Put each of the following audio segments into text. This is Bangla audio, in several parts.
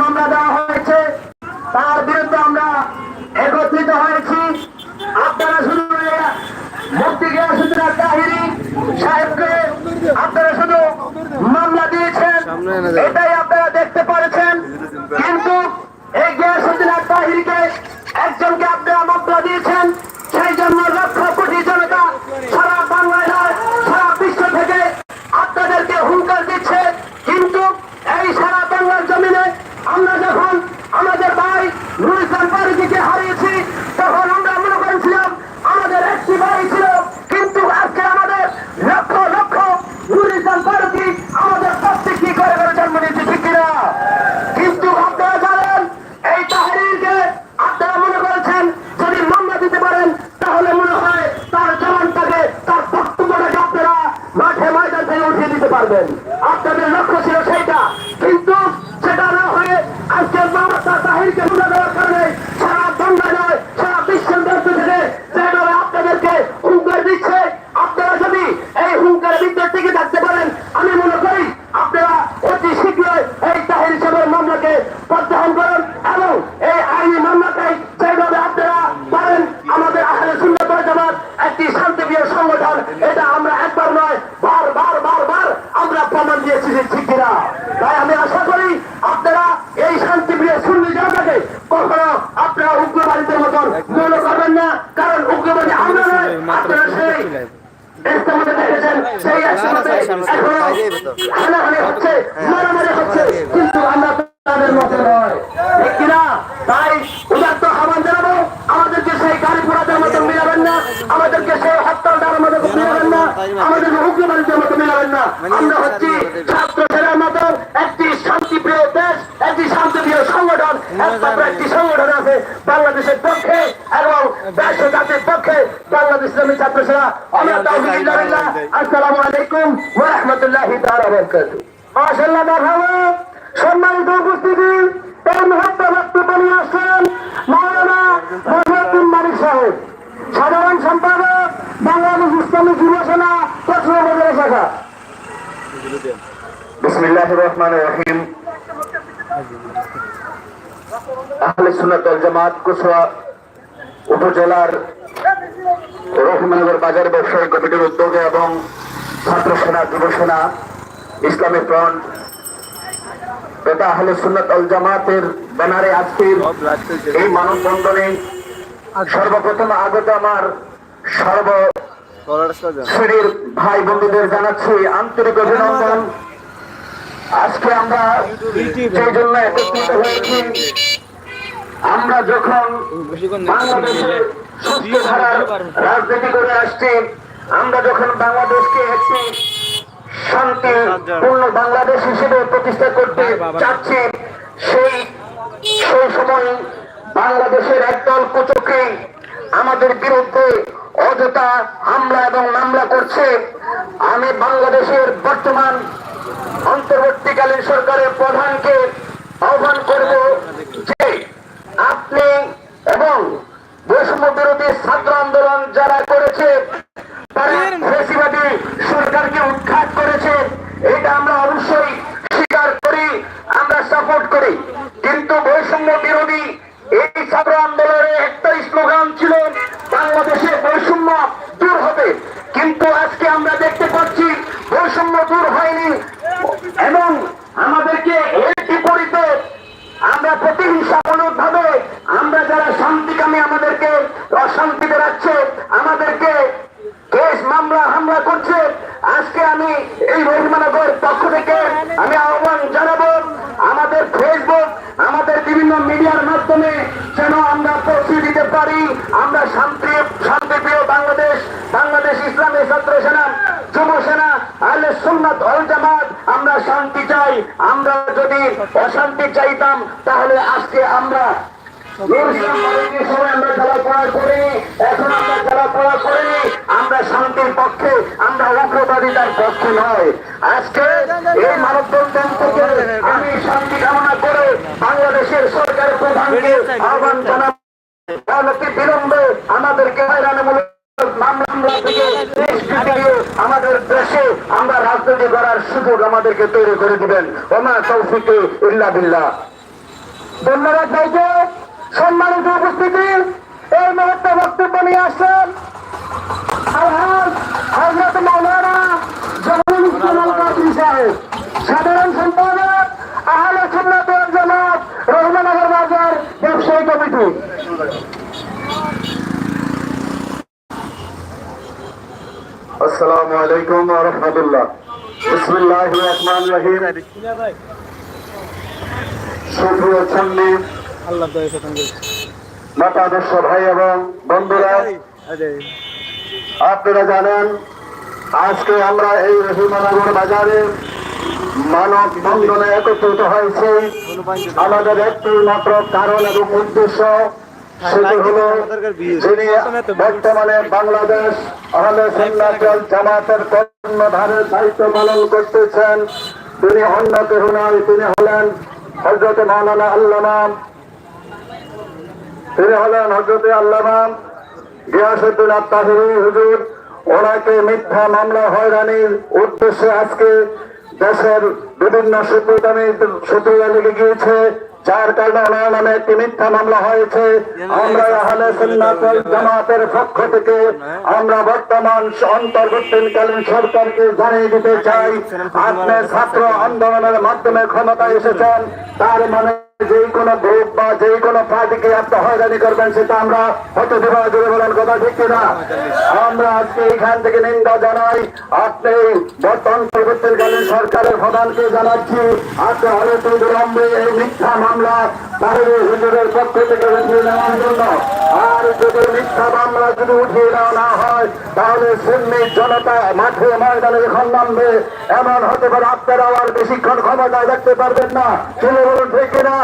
মামলা দেওয়া হয়েছে। তার বিরুদ্ধে আমরা একত্রিত হয়েছি। আপনারা শুধু মুক্তি গিয়াসুদ্দিন তাহিরি সাহেবকে আপনারা শুধু মামলা দিয়েছেন। এটাই উপজেলার রহিমনগর বাজার ব্যবসায়ী কমিটির উদ্যোগে এবং ছাত্র সেনা, যুব সেনা, ইসলামী ফ্রন্ট তথা আহলে সুন্নাত ওয়াল জামাতের ব্যানারে আজকের এই মানববন্ধনে সর্বপ্রথম আগত আমার সর্ব শ্রেণির ভাই বন্ধুদের জানাচ্ছি আন্তরিক অভিনন্দন। আজকে আমরা সেই জন্য একত্রিত হয়েছি। আমরা যখন বাংলাদেশে সুস্থ ধারার রাজনীতি করে আসছি আমরা যখন বাংলাদেশকে একটি শান্তি পূর্ণ বাংলাদেশ হিসেবে প্রতিষ্ঠা করতে চাচ্ছি সেই সেই সময় বাংলাদেশের একদল কুচক্রী আমাদের বিরুদ্ধে অযথা হামলা এবং মামলা করছে। আমি বাংলাদেশের বর্তমান অন্তর্বর্তীকালীন সরকারের প্রধানকে আহ্বান করব যে আপনি এবং বৈষম্য বিরোধী ছাত্র আন্দোলন যারা করেছে তারা ফেসিবাদী সরকারকে উৎখাত করেছে এটা আমরা অবশ্যই স্বীকার করি আমরা সাপোর্ট করি কিন্তু বৈষম্য বিরোধী এই ছাত্র আন্দোলনের একটাই স্লোগান ছিল বাংলাদেশে বৈষম্য দূর হবে কিন্তু আজকে আমরা দেখতে পাচ্ছি বৈষম্য দূর হয়নি এবং আমাদেরকে এর বিপরীতে আমরা প্রতিহিংসামূলক ভাবে আমরা যারা শান্তিকামী আমাদেরকে অশান্তিতে রাখছে আমাদেরকে কেস মামলা হামলা করছে আজকে আমি এই রহিমানগর পক্ষ থেকে আমি আহ্বান জানাব আমাদের ফেসবুক আমাদের বিভিন্ন মিডিয়ার মাধ্যমে যেন আমরা পৌঁছে দিতে পারি আমরা শান্তি শান্তিপ্রিয় বাংলাদেশ বাংলাদেশ ইসলামী ছাত্র সেনা যুব সেনা আলে সুন্নাত অল জামাত, আমরা শান্তি চাই। আমরা যদি অশান্তি চাইতাম, তাহলে আজকে আমরা আমরা জ্বালাপোড়া করিনি, এখন শান্তি করে বাংলাদেশের বিলম্বে আমাদেরকে আমাদের দেশে আমরা করার আমাদেরকে তৈরি করে বিল্লাহ সম্মানিত উপস্থিতি, এই মুহূর্তে বক্তব্য নিয়ে আসছেন আলহাজ হজরত মৌলানা জহুরুল ইসলাম আল কাদরি সাহেব সাধারণ সম্পাদক আহলে সুন্নাত ওয়াল জামাত রহমানগর বাজার ব্যবসায়ী কমিটি আসসালামু আলাইকুম ওয়া রাহমাতুল্লাহ। বিসমিল্লাহির রহমানির রহিম। সুপ্রিয় আল্লাহ দয়া করে মতাদর্শ ভাই এবং বন্ধুরা আপনারা জানেন আজকে আমরা এই রহিমানগর বাজারে মানব বন্ধনে একত্রিত হয়েছে। আমাদের একটি মাত্র কারণ এবং উদ্দেশ্য যিনি বর্তমানে বাংলাদেশ আহলে সুন্নাতুল জামাতের কর্ণধারের দায়িত্ব পালন করতেছেন। তিনি অন্য কেহ নয় তিনি হলেন হজরত মাওলানা আল্লামা। তিনি হলেন হজরতে আল্লামা গিয়াসুদ্দিন আত্মাহিরি হুজুর। ওনাকে মিথ্যা মামলা হয়রানির উদ্দেশ্যে আজকে দেশের বিভিন্ন সূত্রদানি সূত্রে লেগে গিয়েছে। যার কারণে ওনার নামে একটি মিথ্যা মামলা হয়েছে। আমরা আহলে সুন্নাতুল জামাতের পক্ষ থেকে আমরা বর্তমান অন্তর্বর্তীকালীন সরকারকে জানিয়ে দিতে চাই, আপনি ছাত্র আন্দোলনের মাধ্যমে ক্ষমতায় এসেছেন, তার মানে যে কোনো গ্রুপ বা যে কোনো পার্টিকে আপনি হয়রানি করবেন, সেটা আমরা হতে দেওয়া জুড়ে বলার কথা ঠিক না আমরা আজকে এখান থেকে নিন্দা জানাই, আপনি বর্তমান পরিবর্তনকালীন সরকারের প্রধানকে জানাচ্ছি, আপনি অনেক বিলম্বে এই মিথ্যা মামলা তাহলে হিন্দুদের পক্ষ থেকে নেওয়ার জন্য। আর যদি মিথ্যা মামলা যদি উঠিয়ে নেওয়া না হয়, তাহলে সুন্নি জনতা মাঠে ময়দানে যখন নামবে, এমন হতে পারে আপনারা আর বেশিক্ষণ ক্ষমতায় রাখতে পারবেন না। চলে বলুন, ঠিক কিনা?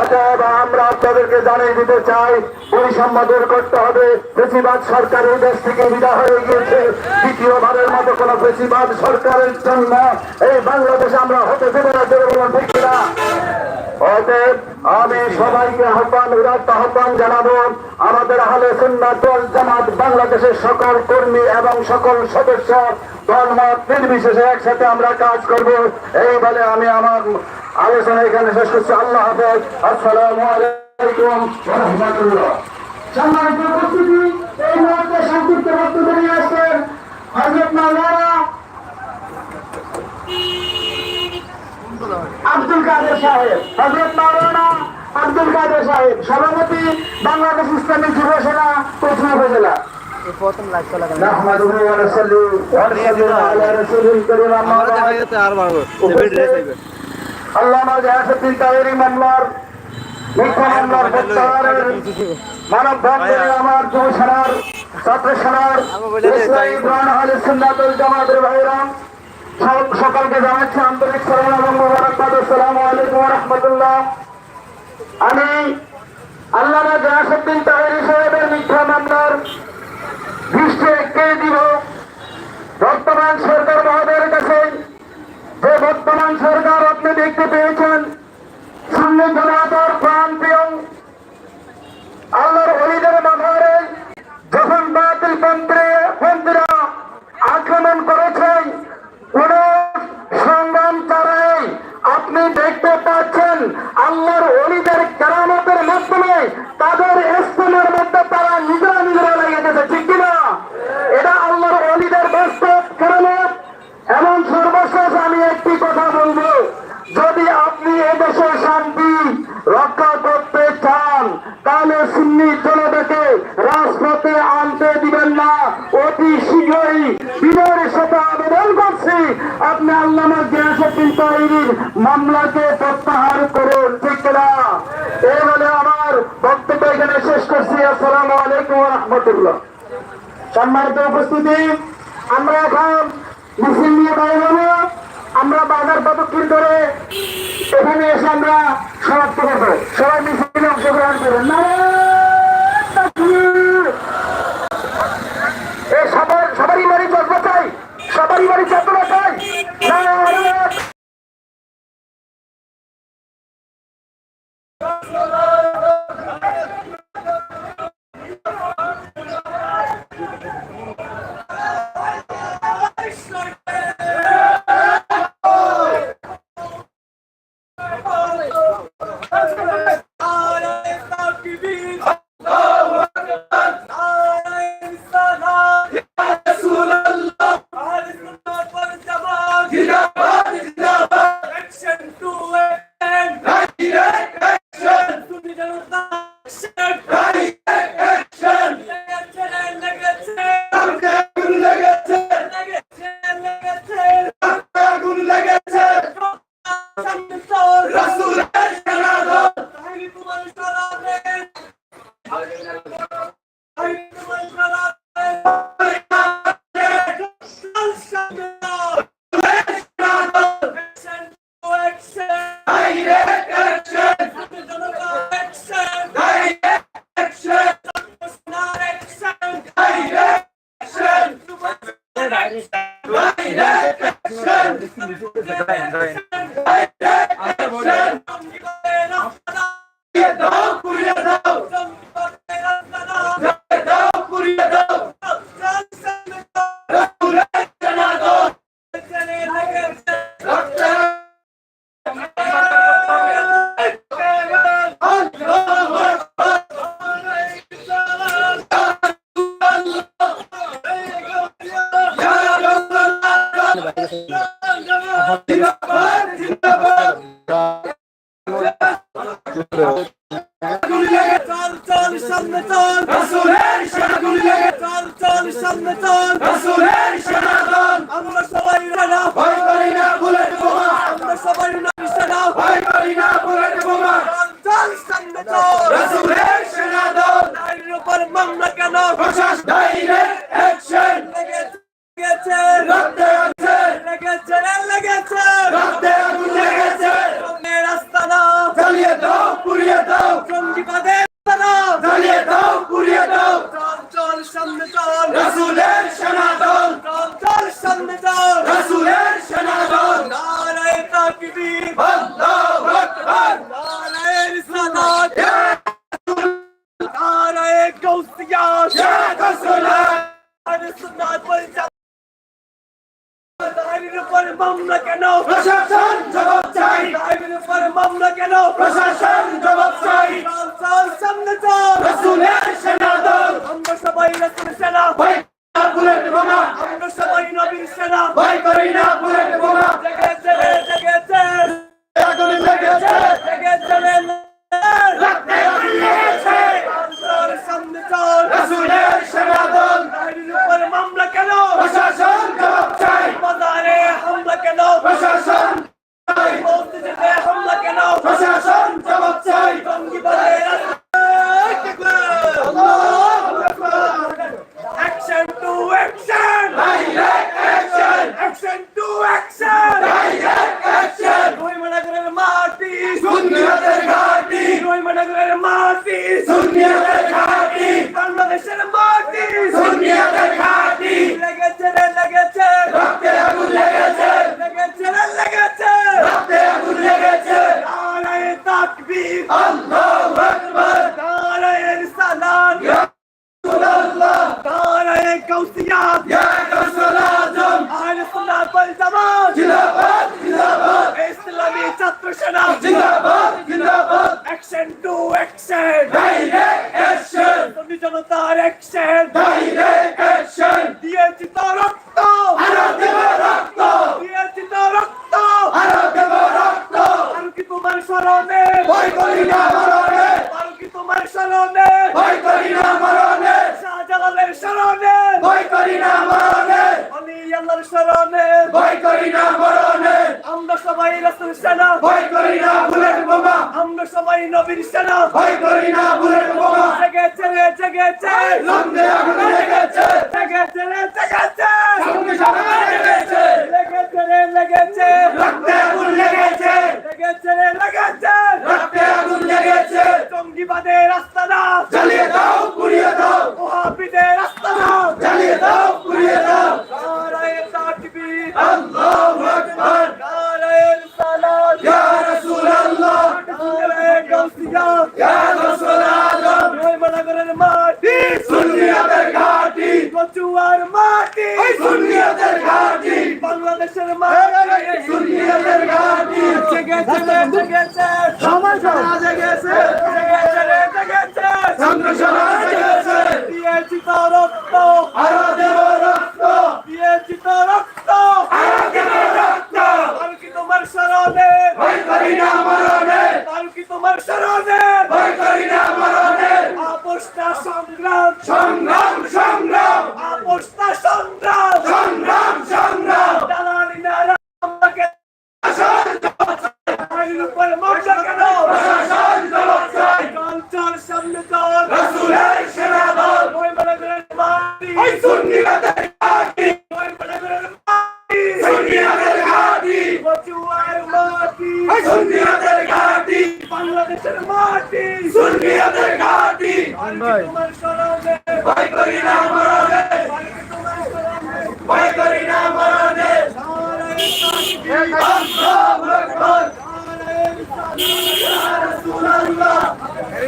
অতএব আমরা আপনাদেরকে জানিয়ে দিতে চাই, বৈষম্য দূর করতে হবে। বেশিরভাগ সরকার এই দেশ থেকে বিদা হয়ে গিয়েছে। দ্বিতীয়বারের মতো কোন বেশিরভাগ সরকারের জন্য এই বাংলাদেশে আমরা হতে দেবো না, চলে বলুন, ঠিক কিনা? অতএব আমি সবাইকে আহ্বান বিরাট আহ্বান জানাব আমাদের আহলে সুন্নাত দল জামাত বাংলাদেশের সকল কর্মী এবং সকল সদস্য দলমত নির্বিশেষে একসাথে আমরা কাজ করব। এই বলে আমি আমার আলোচনা এখানে শেষ করছি। আল্লাহ হাফেজ। আসসালামু আলাইকুম আব্দুল কাদের সাহেব। হজরত মাওলানা আব্দুল কাদের সাহেব সভাপতি বাংলাদেশ ইসলামী যুব সেনা কোচনা উপজেলা। সকালকে জানাচ্ছি আন্তরিক সালাম আলাইকুম রহমতুল্লাহ। আমি আল্লামা জাহাসুদ্দিন মিথ্যা মামলার দৃষ্টি দিব। বর্তমান সরকার মহোদয়ের কাছে যে বর্তমান সরকার আপনি দেখতে পেয়েছেন প্রাণ আল্লাহর হরিদের মাথারে যখন বাতিল আক্রমণ করেছে কোন সংগ্রাম ছাড়াই আপনি দেখতে পাচ্ছেন আল্লাহর অলিদের কেরামতের মাধ্যমে তাদের ইসলামের মধ্যে তারা নিজেরা নিজেরা লেগে গেছে ঠিক কিনা এটা আল্লাহর অলিদের বাস্তব কেরামত এমন সর্বশেষ আমি একটি কথা বলব যদি আপনি এদেশের শান্তি রক্ষা করতে চান তাহলে সুন্নি জনতাকে রাজপথে আনতে দিবেন না অতি শীঘ্রই বিনয়ের সাথে আবেদন করছি আপনি আল্লামা গিয়াসুদ্দিন তাহিরির মামলাকে প্রত্যাহার করুন ঠিক না এই বলে আমার বক্তব্য এখানে শেষ করছি আসসালামু আলাইকুম রহমতুল্লাহ। সম্মানিত উপস্থিতি, আমরা এখন মিছিল নিয়ে বাইরে আমরা বাজার প্রদক্ষিণ করে এখানে এসে আমরা সমাপ্ত করব। সবাই মিছিলে অংশগ্রহণ করবেন নারায়ণ! no Right, right. উপরে মামলা কেন? প্রশাসন জবাব চাই। সাহেবের উপরে মামলা কেন? প্রশাসন জবাব চাই। চাল সামনে চাল রসুলের সেনা দল। আমরা সবাই রসুলের সেনা। ভাই বুলেট বোমা। আমরা সবাই নবীর সেনা। ভাই করি না বুলেট বোমা। জেগেছে জেগেছে আগুন জেগেছে জেগেছে রাখতে জেগেছে সামনে চাল রসুলের সেনা দল। সাহেবের উপরে মামলা কেন? প্রশাসন জবাব চাই। প্রশাসন মসজিদে হামলা কেন? প্রশাসন জবাব চাই। জঙ্গিবাদের তার অ্যাকশন ডাইরেক্ট অ্যাকশন দিয়েছি তার রক্ত। আরও দেব রক্ত! দিয়েছি তার রক্ত। আরও দেব রক্ত! আমি কি তোমার শরণে ভয় করি না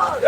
Ah!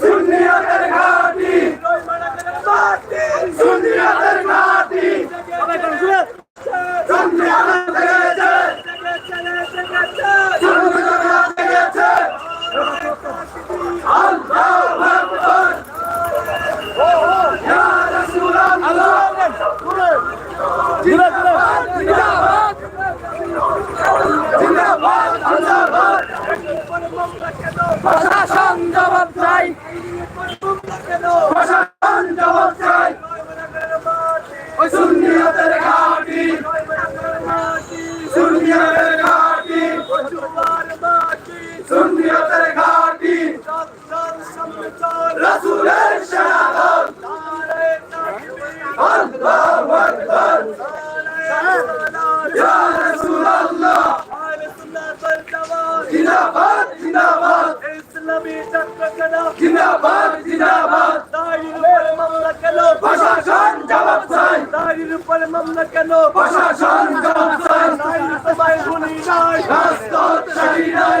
সুন্নিয়তের ঘাটি। সুনিয়াদের ঘাটি সুন্নিয়তের গেছে সুন্নিয়তের গেছে আল্লাহু আকবার ইয়া রাসূলুল্লাহ জিন্দাবাদ জিন্দাবাদ জিন্দাবাদ জিন্দাবাদ প্রশাসন জবাব চাই প্রশাসন জবাব চাই ওই সুন্নিয়তের ঘাটি সুন্নিয়তের ঘাটি সুন্নিয়তের ঘাটি। রাসূলের শাহাদাত আল্লাহু আকবার ইয়া রাসূলুল্লাহ। জিন্দাবাদ জিন্দাবাদ। জিন্দাবাদ জিন্দাবাদ। প্রশাসন জবাব চাই। প্রশাসন জবাব চাই। রাজপথ সারি নাই।